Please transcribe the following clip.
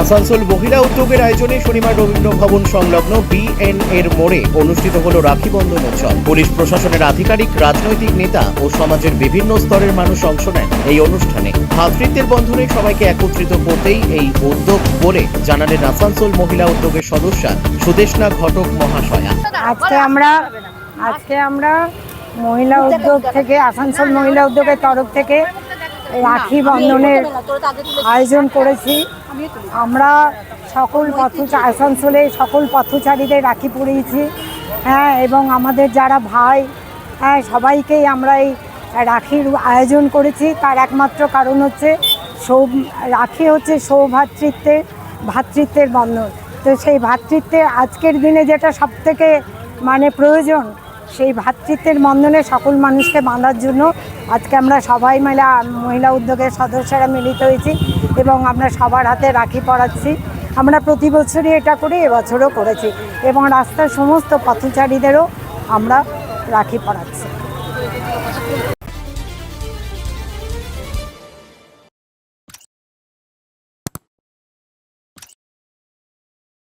আসানসোল মহিলা উদ্যোগের আয়োজনে শনিবার রবীন্দ্র ভবন সংলগ্ন বিএন এর মোড়ে অনুষ্ঠিত হল রাখি বন্ধন উৎসব। পুলিশ প্রশাসনের আধিকারিক, রাজনৈতিক নেতা ও সমাজের বিভিন্ন স্তরের মানুষ অংশ নেন এই অনুষ্ঠানে। ভাতৃত্বের বন্ধনে সবাইকে একত্রিত করতেই এই উদ্যোগ বলে জানালেন আসানসোল মহিলা উদ্যোগের সদস্যা সুদেশনা ঘটক মহাশয়া। আজকে আমরা আজকে আমরা মহিলা উদ্যোগ থেকে, আসানসোল মহিলা উদ্যোগের তরফ থেকে রাখি বন্ধনের আয়োজন করেছি। আমরা সকল পথ আসানসোলে সকল পথচারীদের রাখি পরিয়েছি হ্যাঁ এবং আমাদের যারা ভাই হ্যাঁ সবাইকেই আমরা এই রাখির আয়োজন করেছি। তার একমাত্র কারণ হচ্ছে সৌ রাখি হচ্ছে সৌভাতৃত্বের ভ্রাতৃত্বের বন্ধন। তো সেই ভ্রাতৃত্বের আজকের দিনে যেটা সব থেকে মানে প্রয়োজন সেই ভাতৃত্বের বন্ধনে সকল মানুষকে বাঁধার জন্য আজকে আমরা সবাই মিলে মহিলা উদ্যোগের সদস্যরা মিলিত হয়েছি এবং আমরা সবার হাতে রাখি পড়াচ্ছি আমরা প্রতি বছরই এটা করি, এবছরও করেছি এবং রাস্তার সমস্ত পথচারীদেরও আমরা রাখি পরাচ্ছি।